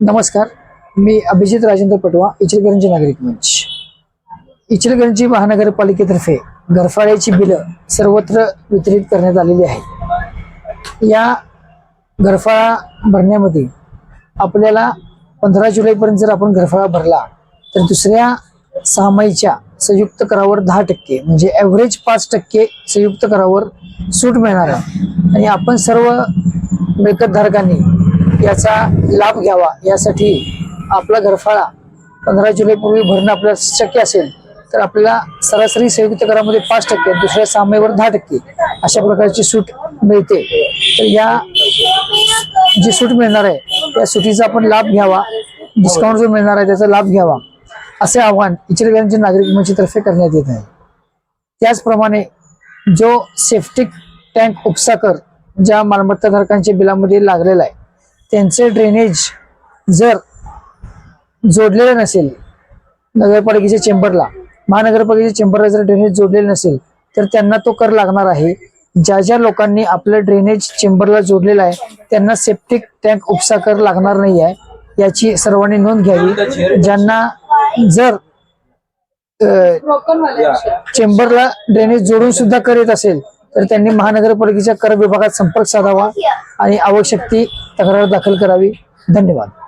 नमस्कार मी अभिजित राजेंद्र पटवा इचलकरंजी नागरिक मंच. इचलकरंजी महानगरपालिकेतर्फे घरफाळ्याची बिलं सर्वत्र वितरित करण्यात आलेली आहे या घरफाळा भरण्यामध्ये आपल्याला पंधरा जुलैपर्यंत जर आपण घरफाळा भरला तर दुसऱ्या सहामाहीच्या संयुक्त करावर दहा टक्के म्हणजे ॲव्हरेज पाच टक्के संयुक्त करावर सूट मिळणार आहे. आणि आपण सर्व मिळकतधारकांनी याचा लाभ घ्यावा यासाठी आपला घरफाळा पंधरा जुलैपूर्वी भरणं आपल्याला शक्य असेल तर आपल्याला सरासरी संयुक्त करामध्ये पाच टक्के दुसऱ्या सामयेवर दहा टक्के अशा प्रकारची सूट मिळते. तर या जी सूट मिळणार आहे त्या सुटीचा आपण लाभ घ्यावा डिस्काउंट जो मिळणार आहे त्याचा लाभ घ्यावा असे आव्हान इचलकरंजी नागरिक मंचतर्फे करण्यात येत आहे. त्याचप्रमाणे जो सेफ्टिक टँक उपसाकर ज्या मालमत्ताधारकांच्या बिलामध्ये लागलेला आहे त्यांचे ड्रेनेज जर जोडलेलं नसेल नगरपालिकेच्या चेंबरला महानगरपालिकेच्या चेंबरला जर ड्रेनेज जोडलेलं नसेल तर त्यांना तो कर लागणार आहे. ज्या ज्या लोकांनी आपलं ड्रेनेज चेंबरला जोडलेलं आहे त्यांना सेप्टिक टँक उपसा कर लागणार नाही आहे याची सर्वांनी नोंद घ्यावी. ज्यांना जर चेंबरला ड्रेनेज जोडून सुद्धा कर येत असेल तर त्यांनी महानगरपालिकेच्या कर विभागात संपर्क साधावा आणि आवश्यक ती तक्रार दाखल करावी. धन्यवाद.